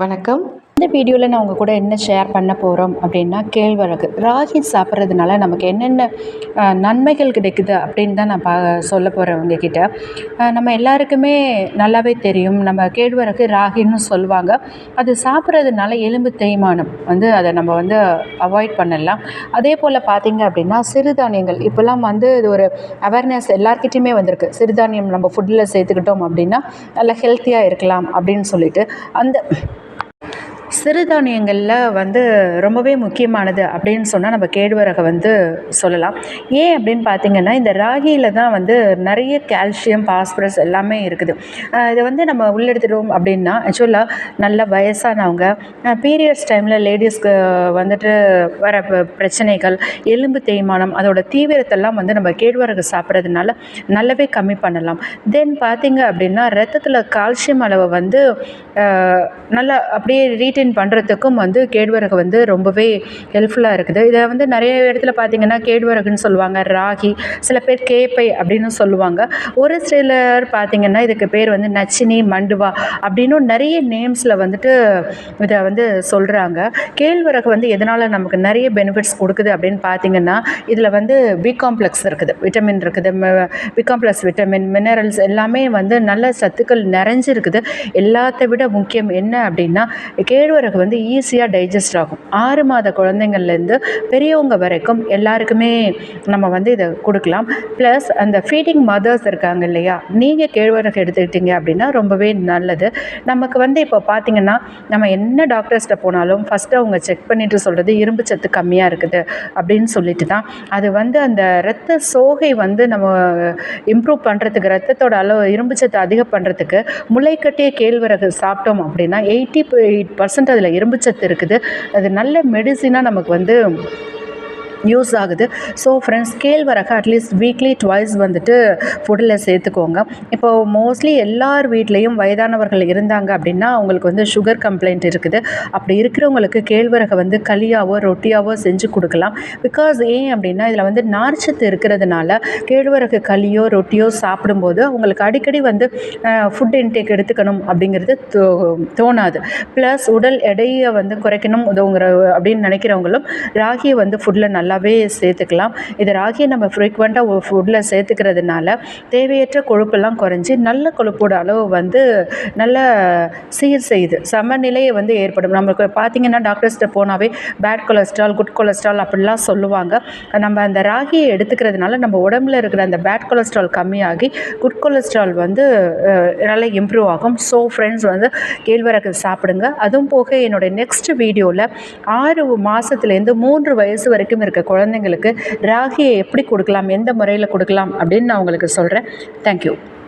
வணக்கம். இந்த வீடியோவில் நான் உங்கள் கூட என்ன ஷேர் பண்ண போகிறோம் அப்படின்னா கேழ்வரகு. ராகி சாப்பிட்றதுனால நமக்கு என்னென்ன நன்மைகள் கிடைக்குது அப்படின்னு தான் நான் பா சொல்ல போகிறேன் உங்ககிட்ட. நம்ம எல்லாருக்குமே நல்லாவே தெரியும். நம்ம கேழ்வரகு ராகின்னு சொல்லுவாங்க. அது சாப்பிட்றதுனால எலும்பு தேய்மானம் வந்து அதை நம்ம வந்து அவாய்ட் பண்ணலாம். அதே போல் பார்த்திங்க அப்படின்னா சிறுதானியங்கள். இப்போல்லாம் வந்து இது ஒரு அவேர்னஸ் எல்லாருக்கிட்டையுமே வந்திருக்கு. சிறுதானியம் நம்ம ஃபுட்டில் சேர்த்துக்கிட்டோம் அப்படின்னா நல்லா ஹெல்த்தியாக இருக்கலாம் அப்படின்னு சொல்லிட்டு. அந்த சிறுதானியங்களில் வந்து ரொம்பவே முக்கியமானது அப்படின்னு சொன்னால் நம்ம கேழ்வரகை வந்து சொல்லலாம். ஏன் அப்படின்னு பார்த்தீங்கன்னா இந்த ராகியில் தான் வந்து நிறைய கால்சியம் பாஸ்பரஸ் எல்லாமே இருக்குது. இதை வந்து நம்ம உள்ளெடுத்துட்டோம் அப்படின்னா ஆக்சுவலாக நல்ல வயசானவங்க பீரியட்ஸ் டைமில் லேடிஸ்க்கு வந்துட்டு வர பிரச்சனைகள் எலும்பு தேய்மானம் அதோட தீவிரத்தெல்லாம் வந்து நம்ம கேழ்வரகு சாப்பிட்றதுனால நல்லாவே கம்மி பண்ணலாம். தென் பார்த்தீங்க அப்படின்னா ரத்தத்தில் கால்சியம் அளவை வந்து நல்லா அப்படியே மெயின்டைன் பண்ணுறதுக்கும் வந்து கேழ்வரகு வந்து ரொம்பவே ஹெல்ப்ஃபுல்லாக இருக்குது. இதை வந்து நிறைய இடத்துல பார்த்தீங்கன்னா கேழ்வரகுன்னு சொல்லுவாங்க ராகி சில பேர் கேப்பை அப்படின்னு சொல்லுவாங்க. ஒரு சிலர் பார்த்திங்கன்னா இதுக்கு பேர் வந்து நச்சினி மண்டுவா அப்படின்னு நிறைய நேம்ஸில் வந்துட்டு இதை வந்து சொல்கிறாங்க கேழ்வரகு வந்து எதனால் நமக்கு நிறைய பெனிஃபிட்ஸ் கொடுக்குது அப்படின்னு பார்த்தீங்கன்னா இதில் வந்து பி காம்ப்ளெக்ஸ் இருக்குது. விட்டமின் இருக்குது பி காம்ப்ளெக்ஸ் விட்டமின் மினரல்ஸ் எல்லாமே வந்து நல்ல சத்துக்கள் நிறைஞ்சிருக்குது. எல்லாத்தை விட முக்கியம் என்ன அப்படின்னா கே கேழ்வரகு வந்து ஈஸியாக டைஜஸ்ட் ஆகும். ஆறு மாத குழந்தைங்கள்லேருந்து பெரியவங்க வரைக்கும் எல்லாருக்குமே நம்ம வந்து இதை கொடுக்கலாம். ப்ளஸ் அந்த ஃபீடிங் மதர்ஸ் இருக்காங்க இல்லையா? நீங்கள் கேழ்வரகு எடுத்துக்கிட்டீங்க அப்படின்னா ரொம்பவே நல்லது. நமக்கு வந்து இப்போ பார்த்தீங்கன்னா நம்ம என்ன டாக்டர்ஸ்கிட்ட போனாலும் ஃபஸ்ட்டு அவங்க செக் பண்ணிட்டு சொல்கிறது இரும்பு சத்து கம்மியாக இருக்குது அப்படின்னு சொல்லிட்டு தான். அது வந்து அந்த ரத்த சோகை வந்து நம்ம இம்ப்ரூவ் பண்ணுறதுக்கு ரத்தத்தோட அளவு இரும்பு சத்து அதிகம் பண்ணுறதுக்கு முளைக்கட்டிய கேழ்வரகு சாப்பிட்டோம் அப்படின்னா எயிட்டி எயிட் பர்சன்ட் அதில் இரும்பு சத்து இருக்குது. அது நல்ல மெடிசினாக நமக்கு வந்து யூஸ் ஆகுது. ஸோ ஃப்ரெண்ட்ஸ் கேழ்வரகு அட்லீஸ்ட் வீக்லி ட்வைஸ் வந்துட்டு ஃபுட்டில் சேர்த்துக்கோங்க. இப்போது மோஸ்ட்லி எல்லார் வீட்லேயும் வயதானவர்கள் இருந்தாங்க அப்படின்னா அவங்களுக்கு வந்து சுகர் கம்ப்ளைண்ட் இருக்குது. அப்படி இருக்கிறவங்களுக்கு கேழ்வரகை வந்து களியாவோ ரொட்டியாவோ செஞ்சு கொடுக்கலாம். பிகாஸ் ஏன் அப்படின்னா இதில் வந்து நார்ச்சத்து இருக்கிறதுனால கேழ்வரகு களியோ ரொட்டியோ சாப்பிடும்போது அவங்களுக்கு அடிக்கடி வந்து ஃபுட் இன்டேக் எடுத்துக்கணும் அப்படிங்கிறது தோ தோணாது. ப்ளஸ் உடல் எடையை வந்து குறைக்கணும் உதவுங்கிற அப்படின்னு நினைக்கிறவங்களும் ராகியை வந்து ஃபுட்டில் நல்லா ஃபுல்லாகவே சேர்த்துக்கலாம். இது ராகியை நம்ம ஃப்ரீக்வெண்ட்டாக ஃபுட்டில் சேர்த்துக்கிறதுனால தேவையற்ற கொழுப்பெல்லாம் குறைஞ்சி நல்ல கொழுப்போட அளவு வந்து நல்ல சீர் செய்யுது சமநிலையை வந்து ஏற்படும். நம்மளுக்கு பார்த்தீங்கன்னா டாக்டர்ஸ்கிட்ட போனாவே பேட் கொலஸ்ட்ரால் குட் கொலஸ்ட்ரால் அப்படிலாம் சொல்லுவாங்க. நம்ம அந்த ராகியை எடுத்துக்கிறதுனால நம்ம உடம்புல இருக்கிற அந்த பேட் கொலஸ்ட்ரால் கம்மியாகி குட் கொலஸ்ட்ரால் வந்து நல்லா இம்ப்ரூவ் ஆகும். ஸோ ஃப்ரெண்ட்ஸ் வந்து கேழ்வரகு சாப்பிடுங்க. அதுவும் போக என்னுடைய நெக்ஸ்ட் வீடியோவில் ஆறு மாதத்துலேருந்து மூன்று வயசு வரைக்கும் இருக்க குழந்தைங்களுக்கு ராகியை எப்படி கொடுக்கலாம் எந்த முறையில் கொடுக்கலாம் அப்படின்னு நான் உங்களுக்கு சொல்கிறேன் தேங்க்யூ